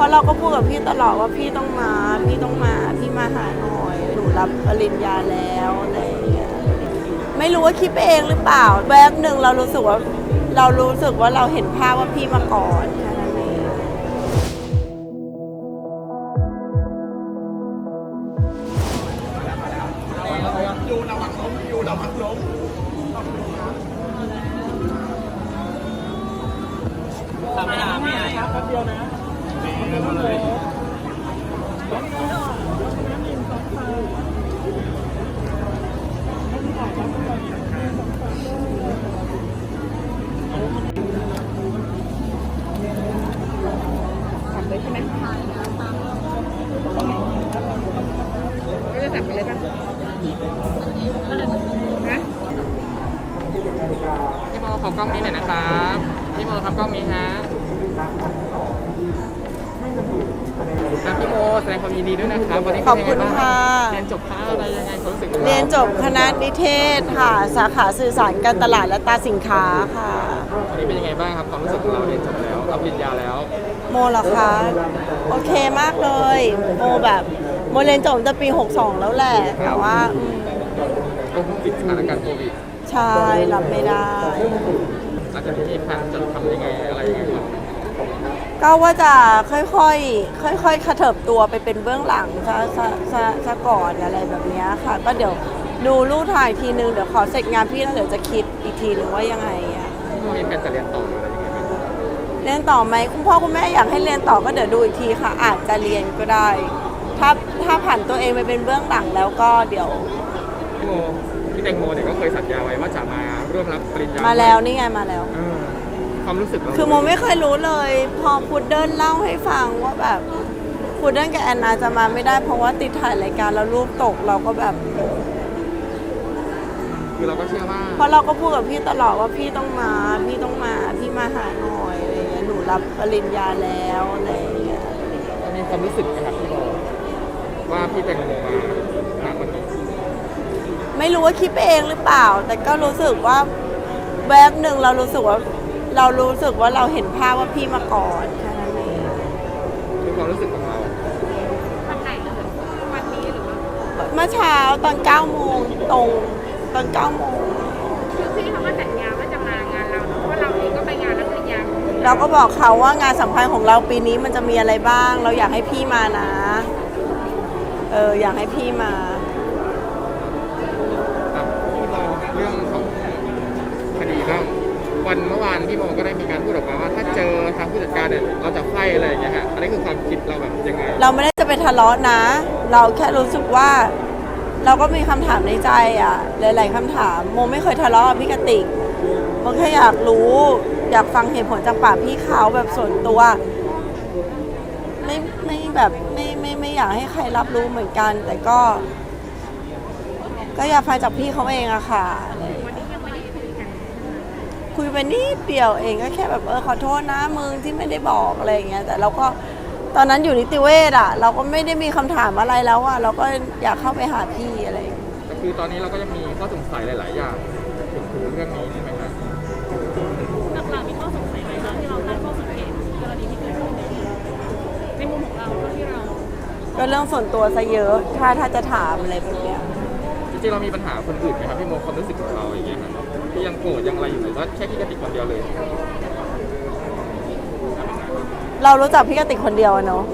ราะเราก็พูดกับพี่ตลอดว่าพี่ต้องมา พี่ต้องมา พี่มาหาหน่อย หนูรับปริญญาแล้วอะไรอย่างเงี้ย ไม่รู้ว่าคิดไปเองหรือเปล่า แวบหนึ่งเรารู้สึกว่า เรารู้สึกว่าเราเห็นภาพว่าพี่มาก่อนแค่นั้นเอง พี่โมขอกล้องนี้หน่อยนะครับ พี่โมครับกล้องนี้ฮะ ครับพี่โมแสดงความยินดีด้วยนะครับวันนี้ขอบคุณเป็นยังไงางค่ะ เรียนจบคณะอะไรยังไงความรู้สึกของาเรียนจบคณะนิเทศค่ะ สาขาสื่อสารการตลาดและตราสินค้าค่ะ วันนี้เป็นยังไงบ้างครับความรู้สึกของเราเรียนจบแล้วรับปริญญาแล้วโมเหรอคะ โอเคมากเลย โมแบบโมเรียนจบตั้งแต่ปี 62 แล้วแหละแต่ว่าอืมก็ติดสถานการณ์โควิดใช่รับไม่ได้หลังจากนี้แพลนจะทำยังไงอะไรยังไงครับ ก็ว่าจะค่อยๆ ค่อยๆขะเถิบตัวไปเป็นเบื้องหลังซะซะซะซะก่อนอะไรแบบเนี้ยค่ะ ก็เดี๋ยวดูรูปถ่ายทีนึง เดี๋ยวขอเสร็จงานพี่แล้วเดี๋ยวจะคิดอีกทีนึงว่ายังไงอะพี่โมมีแผนจะเรียนต่อหรืออะไรยังไงไหมเรียนต่อไหมคุณพ่อคุณแม่อยากให้เรียนต่อก็เดี๋ยวดูอีกทีค่ะ อาจจะเรียนก็ได้ ถ้าถ้าผ่านตัวเองไปเป็นเบื้องหลังแล้วก็เดี๋ยว พี่โมพี่แตงโมเนี่ยก็เคยสัญญาไว้ว่าจะมาร่วมรับปริญญามาแล้วนี่ไงมาแล้ว เออ ความรู้สึกเราคือโมไม่เคยรู้เลย พอพุดเดิ้ลเล่าให้ฟังว่าแบบพุดเดิ้ลกับแอนนาจะมาไม่ได้เพราะว่าติดถ่ายรายการแล้วรูปตกเราก็แบบคือเราก็เชื่อว่าเพราะเราก็พูดกับพี่ตลอดว่าพี่ต้องมาพี่ต้องมาพี่มาหาหน่อยอะไรเงี้ยหนูรับปริญญาแล้วอะไรเงี้ยมีความรู้สึกไหมครับพี่โมว่าพี่แตงโมมาหาวันนี้ไม่รู้ว่าคิดไปเองหรือเปล่า แต่ก็รู้สึกว่าแวบหนึ่งเรารู้สึกว่า เรารู้สึกว่าเราเห็นภาพว่าพี่มาก่อนแค่นั้นเองคือความรู้สึกของเราเมื่อเช้าตอน9โมงตรงตอน9โมงคือพี่เขาก็สัญญาว่าจะมางานเราเนอะเพราะว่าเราเองก็ไปงานรับปริญญาของเราก็บอกเขาว่างานสำคัญของเราปีนี้มันจะมีอะไรบ้าง เราอยากให้พี่มานะ เอออยากให้พี่มา โมก็ได้มีการพูดออกมาว่าถ้าเจอทางผู้จัดการเนี่ยเราจะไฟอะไรอย่างเงี้ยฮะอันนี้คือความคิดเราแบบยังไงเราไม่ได้จะไปทะเลาะนะ เราแค่รู้สึกว่า เราก็มีคำถามในใจอะ หลาย ๆคำถามโมไม่เคยทะเลาะกับพี่กติกโมแค่อยากรู้ อยากฟังเหตุผลจากปากพี่เขาแบบส่วนตัว ไม่ไม่แบบไม่ไม่ไม่อยากให้ใครรับรู้เหมือนกัน แต่ก็ ก็อยากฟังจากพี่เขาเองอะค่ะ วันนี้ยังไม่ได้คุยกัน คุยไปนิดเดียวเองก็แค่แบบเออขอโทษนะมึงที่ไม่ได้บอกอะไรอย่างเงี้ยแต่เราก็ตอนนั้นอยู่นิติเวศอะเราก็ไม่ได้มีคำถามอะไรแล้วอะเราก็อยากเข้าไปหาพี่อะไรอย่างเงี้ย แต่คือตอนนี้เราก็ยังมีข้อสงสัยหลาย ๆ อย่างถึงถึงเรื่องนี้ใช่ไหมครับหลักๆมีข้อสงสัยไหมคะที่เราตั้งข้อสังเกตกรณีที่เกิดขึ้นเนี่ยในมุมของเราเท่าที่เรา ก็เรื่องส่วนตัวซะเยอะ ถ้าถ้าจะถามอะไรแบบเนี้ย จริงๆเรามีปัญหาคนอื่นไหมครับพี่โมความรู้สึกของเราอย่างเงี้ยครับ ที่ยังโกรธยังอะไรอยู่หรือว่าแค่พี่กติกคนเดียวเลย เรารู้จักพี่กติกคนเดียวอะเนาะ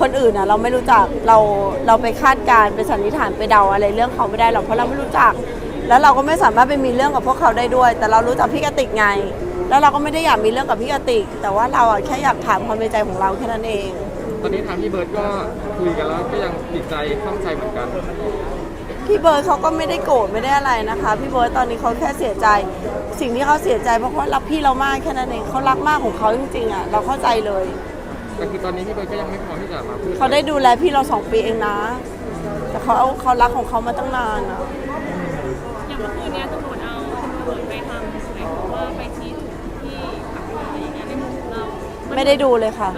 คนอื่นอะเราไม่รู้จักเราเราไปคาดการณ์ไปสันนิษฐานไปเดาอะไรเรื่องเขาไม่ได้หรอกเพราะเราไม่รู้จัก แล้วเราก็ไม่สามารถไปมีเรื่องกับพวกเขาได้ด้วย แต่เรารู้จักพี่กติกไง แล้วเราก็ไม่ได้อยากมีเรื่องกับพี่กติก แต่ว่าเราอะแค่อยากถามความในใจของเราแค่นั้นเอง ตอนนี้ทางพี่เบิร์ดก็คุยกันแล้วก็ยังติดใจข้องใจเหมือนกัน พี่เบิร์ดเขาก็ไม่ได้โกรธไม่ได้อะไรนะคะ พี่เบิร์ดตอนนี้เขาแค่เสียใจ สิ่งที่เขาเสียใจเพราะเขารักพี่เรามากแค่นั้นเองเขารักมากของเขาจริงๆอะเราเข้าใจเลย แต่คือตอนนี้พี่เบิร์ดก็ยังไม่พร้อมที่จะมาพูดเขาได้ดูแลพี่เราสองปีเองนะ แต่เขาเอาเขารักของเขามาตั้งนานอะอย่างเมื่อคืนเนี้ยตำรวจเอาตำรวจไปทำไหนบอกว่าไปชี้จุดที่ขับเรืออะไรอย่างเงี้ยในมุมของเรา ไม่ได้ดูเลยค่ะ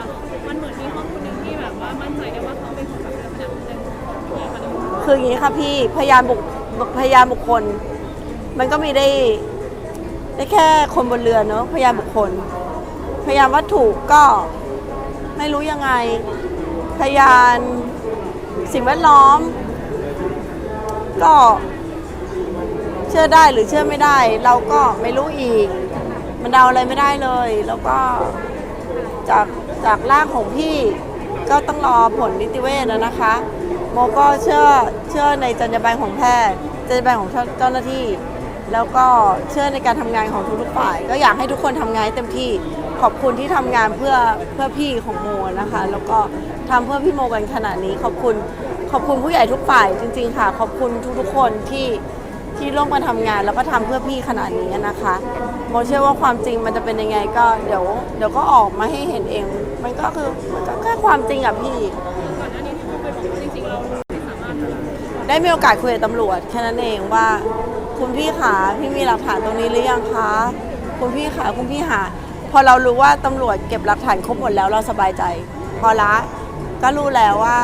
มันเหมือนมีข้อมูลหนึ่งที่แบบว่ามั่นใจได้ว่าเขา คืออย่างนี้ค่ะพี่พยานบุคพยานบุคคล มันก็มีได้ได้แค่คนบนเรือเนอะพยานบุคคล พยานวัตถุก็ไม่รู้ยังไง พยานสิ่งแวดล้อม ก็เชื่อได้หรือเชื่อไม่ได้ เราก็ไม่รู้อีก มันเดาอะไรไม่ได้เลย แล้วก็จากจากร่างของพี่ก็ต้องรอผลนิติเวชนะคะ โมก็เชื่อเชื่อในจรรยาบรรณของแพทย์จรรยาบรรณของเจ้าหน้าที่ แล้วก็เชื่อในการทำงานของทุกๆฝ่าย ก็อยากให้ทุกคนทำงานเต็มที่ขอบคุณที่ทำงานเพื่อเพื่อพี่ของโมนะคะ แล้วก็ทำเพื่อพี่โมกันขนาดนี้ ขอบคุณขอบคุณผู้ใหญ่ทุกฝ่ายจริง ๆ ค่ะ ขอบคุณทุกๆคนที่ที่ร่วมกันทำงานแล้วก็ทำเพื่อพี่ขนาดนี้นะคะ โมเชื่อว่าความจริงมันจะเป็นยังไงก็เดี๋ยวเดี๋ยวก็ออกมาให้เห็นเอง มันก็คือมันก็แค่ความจริงอะพี่ ก่อนหน้านี้ที่เขาเคยบอกว่าจริงๆเราไม่สามารถได้มีโอกาสคุยกับตำรวจแค่นั้นเองว่า คุณพี่ขาพี่มีหลักฐานตรงนี้หรือยังคะคุณพี่ขาคุณพี่หา พอเรารู้ว่าตำรวจเก็บหลักฐานครบหมดแล้วเราสบายใจ พอละก็รู้แล้วว่า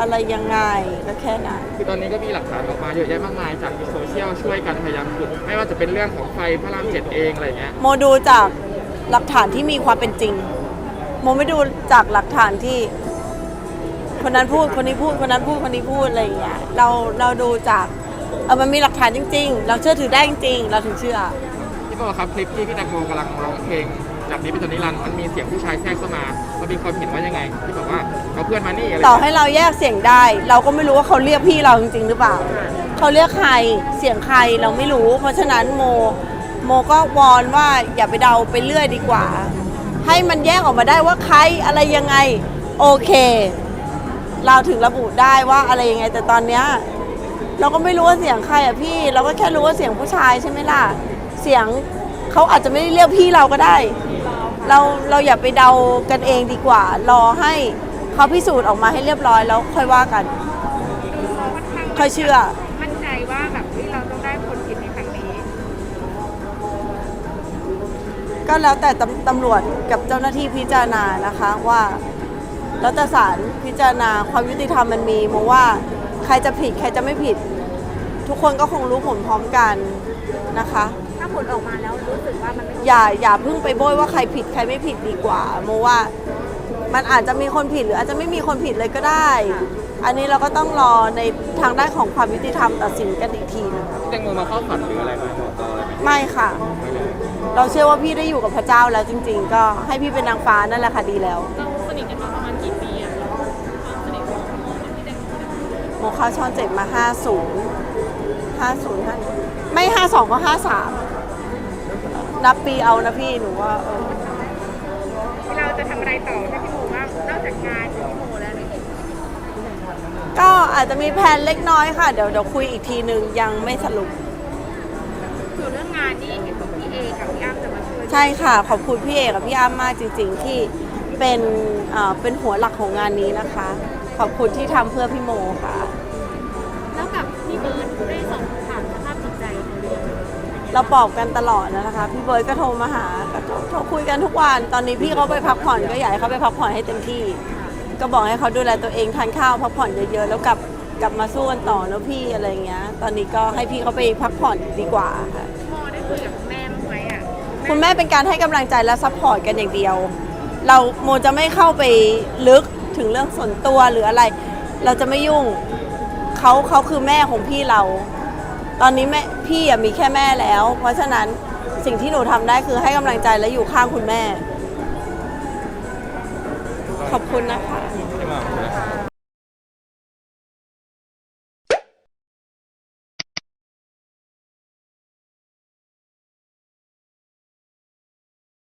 อะไรยังไงก็แค่นั้น คือตอนนี้ก็มีหลักฐานออกมาเยอะแยะมากมายจากโซเชียลช่วยกันพยายามขุดไม่ว่าจะเป็นเรื่องของไฟพระรามเจ็ดเองอะไรเงี้ยโมดูจากหลักฐานที่มีความเป็นจริง โมไม่ดูจากหลักฐานที่ คนนั้นพูดคนนี้พูดคนนั้นพูดคนนี้พูดอะไรอย่างเงี้ยเราเราดูจากเออมันมีหลักฐานจริง ๆ เราเชื่อถือได้จริงๆเราถึงเชื่อ พี่โมครับคลิปที่พี่แตงโมกำลังร้องเพลง จากนี้เป็นจนนิรันดร์มันมีเสียงผู้ชายแทรกเข้ามาเรามีความเห็นว่ายังไง ที่บอกว่าเอาเพื่อนมานี่อะไรต่อให้เราแยกเสียงได้ เราก็ไม่รู้ว่าเขาเรียกพี่เราจริง ๆ หรือเปล่า เขาเรียกใครเสียงใครเราไม่รู้ เพราะฉะนั้นโม โมก็วอนว่าอย่าไปเดาไปเรื่อยดีกว่า ให้มันแยกออกมาได้ว่าใครอะไรยังไงโอเค เราถึงระบุได้ว่าอะไรยังไงแต่ตอนเนี้ยเราก็ไม่รู้ว่าเสียงใครอะพี่ เราก็แค่รู้ว่าเสียงผู้ชายใช่ไหมล่ะ เสียงเขาอาจจะไม่ได้เรียกพี่เราก็ได้ เราเราอย่าไปเดากันเองดีกว่า รอให้เขาพิสูจน์ออกมาให้เรียบร้อยแล้วค่อยว่ากัน ค่อยเชื่อ มั่นใจว่าแบบที่เราต้องได้ผลผิดในครั้งนี้ ก็แล้วแต่ตำตำรวจกับเจ้าหน้าที่พิจารณานะคะว่า แล้วแต่ศาลพิจารณาความยุติธรรมมันมีมองว่าใครจะผิดใครจะไม่ผิด ทุกคนก็คงรู้ผลพร้อมกันนะคะาผลออกมาแล้วรู้สึกว่ามันไม่อย่าอย่าเพิ่งไปโบยว่าใครผิดใครไม่ผิดดีกว่าโมว่ามันอาจจะมีคนผิดหรืออาจจะไม่มีคนผิดเลยก็ได้ อันนี้เราก็ต้องรอในทางด้านของความยุติธรรมตัดสินกันอีกทีหนึงพี่แตงโมมาเข้าฝันหรืออะไรไหมบอกเราอะไรไหมไม่ค่ะ เราเชื่อว่าพี่ได้อยู่กับพระเจ้าแล้วจริง ๆ ก็ให้พี่เป็นนางฟ้านั่นแหละค่ะดีแล้วเราสนิทกันมาประมาณกี่ปีอะเราความสนิทของโมกับพี่แตงโมเนี่ยโมเข้าช่องเจ็ดมา 50 50ท่านไม่ 52 ก็ 53 นับปีเอานะพี่หนูว่าเออเราจะทำอะไรต่อถ้าพี่โมว่านอกจากงานของพี่โมแล้วเนี่ยก็อาจจะมีแผนเล็กน้อยค่ะ เดี๋ยวเดี๋ยวคุยอีกทีหนึ่งยังไม่สรุป ส่วนเรื่องงานนี่เห็นบอกพี่เอกับพี่อ้ำจะมาช่วยใช่ค่ะ ขอบคุณพี่เอกกับพี่อ้ำมากจริง ๆ ที่เป็นเอ่อเป็นหัวหลักของงานนี้นะคะ ขอบคุณที่ทำเพื่อพี่โมค่ะ เราปลอบกันตลอดนะคะพี่เบิร์ดก็โทรมาหาก็โทรโทรคุยกันทุกวันตอนนี้พี่เขาไปพักผ่อนก็อยากให้เขาไปพักผ่อนให้เต็มที่ ก็บอกให้เขาดูแลตัวเองทานข้าวพักผ่อนเยอะๆแล้วกลับกลับมาสู้กันต่อนะพี่อะไรอย่างเงี้ย ตอนนี้ก็ให้พี่เขาไปพักผ่อนดีกว่าค่ะโมได้คุยกับคุณแม่บ้างไหมอะคุณแม่เป็นการให้กำลังใจและซัพพอร์ตกันอย่างเดียว เราโมจะไม่เข้าไปลึกถึงเรื่องส่วนตัวหรืออะไร เราจะไม่ยุ่งเขาเขาคือแม่ของพี่เรา ตอนนี้แม่พี่อะมีแค่แม่แล้ว เพราะฉะนั้นสิ่งที่หนูทำได้คือให้กำลังใจและอยู่ข้างคุณแม่ ขอบคุณนะคะที่มา